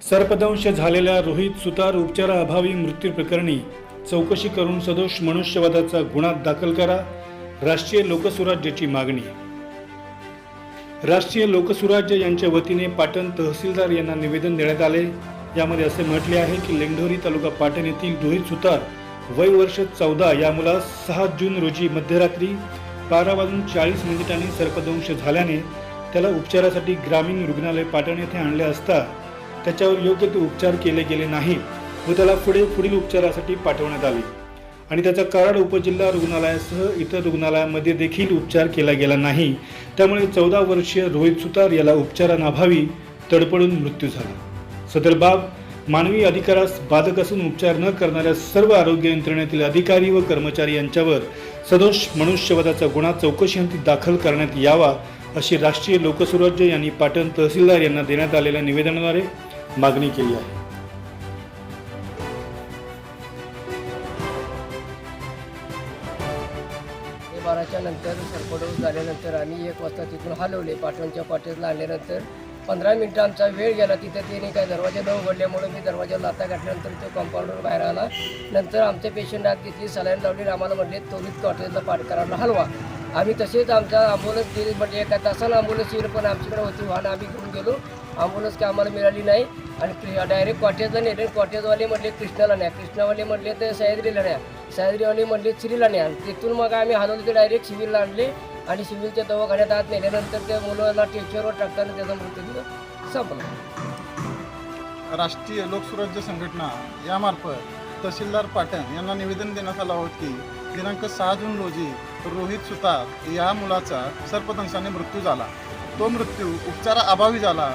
सर्पदंश झालेल्या रोहित सुतार उपचाराअभावी मृत्यू प्रकरणी चौकशी करून सदोष मनुष्यवादाचा गुन्हा दाखल करा राष्ट्रीय लोकसुराज्याची मागणी. राष्ट्रीय लोकसुराज्य यांच्या वतीने पाटण तहसीलदार यांना निवेदन देण्यात आले. यामध्ये असे म्हटले आहे की लेंढोरी तालुका पाटण येथील रोहित सुतार वय वर्ष चौदा या मुलास सहा जून रोजी मध्यरात्री बारा वाजून चाळीस मिनिटांनी सर्पदंश झाल्याने त्याला उपचारासाठी ग्रामीण रुग्णालय पाटण येथे आणले असता त्याच्यावर योग्य ते उपचार केले गेले नाही व त्याला पुढे पुढील उपचारासाठी पाठवण्यात आले. आणि त्याचा कराड उपजिल्हा रुग्णालयासह इतर रुग्णालयामध्ये देखील उपचार केला गेला नाही. त्यामुळे चौदा वर्षीय रोहित सुतार याला उपचारानाभावी तडपडून मृत्यू झाला. सदर बाब मानवी अधिकारास बाधक असून उपचार न करणाऱ्या सर्व आरोग्य यंत्रणेतील अधिकारी व कर्मचारी यांच्यावर सदोष मनुष्यवधाचा गुन्हा चौकशीअंती दाखल करण्यात यावा अशी राष्ट्रीय लोकसुराज्य यांनी पाटण तहसीलदार यांना देण्यात आलेल्या निवेदनाद्वारे मागणी केली आहे. बाराच्या नंतर सरपडून झाल्यानंतर आम्ही एक वाजता तिथून हलवले. पाटणच्या पाटीला आणल्यानंतर पंधरा मिनटं आमचा वेळ गेला. तिथे त्याने काय दरवाजा न उघडल्यामुळे मी दरवाजा लाता घातल्यानंतर तो कंपाऊंडवर बाहेर आला. नंतर आमचे पेशंट आत घेतली. सलाईन लावली. आम्हाला म्हटले त्वरित कॉटेजला पाठ करायला हलवा. आम्ही तसेच आमचा ॲम्ब्युलन्स दिली म्हणजे एका तासाला ॲम्ब्युलन्स येईल पण आमच्याकडे होती वाहन. आम्ही घेऊन गेलो. ॲम्ब्युलन्स काय आम्हाला मिळाली नाही. आणि डायरेक्ट कॉटेजला नेले कॉटेजवाले म्हटले कृष्णाला न्या. कृष्णावाले म्हटले तर सह्याद्रीला न्या. सह्याद्रीवाले म्हटले श्रीला न्या. तिथून मग आम्ही हलवलं ते डायरेक्ट शिबिरला आणले. आणि शिबिरच्या दवाखान्यात आत नेल्यानंतर त्या मुलाला टेचरवर टाकताना त्याचा मृत्यू संपला. राष्ट्रीय लोकसुराज्य संघटना यामार्फत तहसीलदार पाटण यांना निवेदन देण्यात आलं आहोत की दिनांक सहा जून रोजी रोहित सुतार या मुलाचा सर्पदंशाने मृत्यू झाला. तो मृत्यू उपचाराअभावी झाला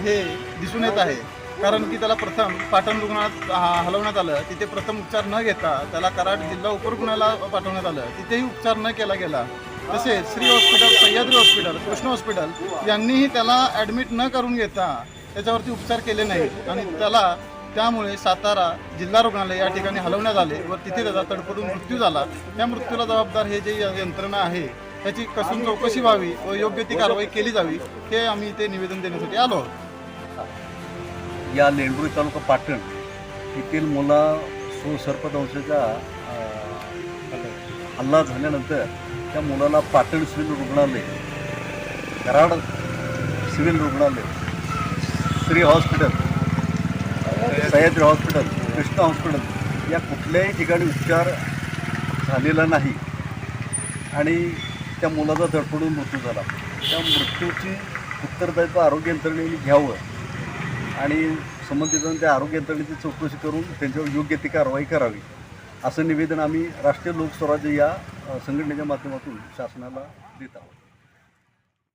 हे दिसून येत आहे. कारण की त्याला प्रथम पाटण रुग्णालयात हा- हलवण्यात आलं. तिथे प्रथम उपचार न घेता त्याला कराड जिल्हा उपरुग्णाला पाठवण्यात आलं. तिथेही उपचार न केला गेला. तसेच Shri hospital Sahyadri hospital Krishna hospital यांनीही त्याला ॲडमिट न करून घेता त्याच्यावरती उपचार केले नाहीत. आणि त्याला त्यामुळे सातारा जिल्हा रुग्णालय या ठिकाणी हलवण्यात आले व तिथे त्याचा तडपडून मृत्यू झाला. त्या मृत्यूला जबाबदार हे जे यंत्रणा आहे त्याची कसून चौकशी व्हावी व योग्य ती कारवाई केली जावी हे आम्ही ते निवेदन देण्यासाठी आलो आहोत. या लेंडूर तालुका पाटण येथील मुला सो सर्पदंशाचा हल्ला झाल्यानंतर त्या मुलाला पाटण सिव्हिल रुग्णालय कराड सिव्हिल रुग्णालय Shri hospital Sahyadri hospital Krishna hospital या कुठल्याही ठिकाणी उपचार झालेला नाही. आणि त्या मुलाचा धडपडून मृत्यू झाला. त्या मृत्यूची उत्तरदायित्व आरोग्य यंत्रणेने घ्यावं आणि संबंधितांनी त्या आरोग्य यंत्रणेची चौकशी करून त्यांच्यावर योग्य ती कारवाई करावी असं निवेदन आम्ही राष्ट्रीय लोकस्वराज्य या संघटनेच्या माध्यमातून शासनाला देत आहोत.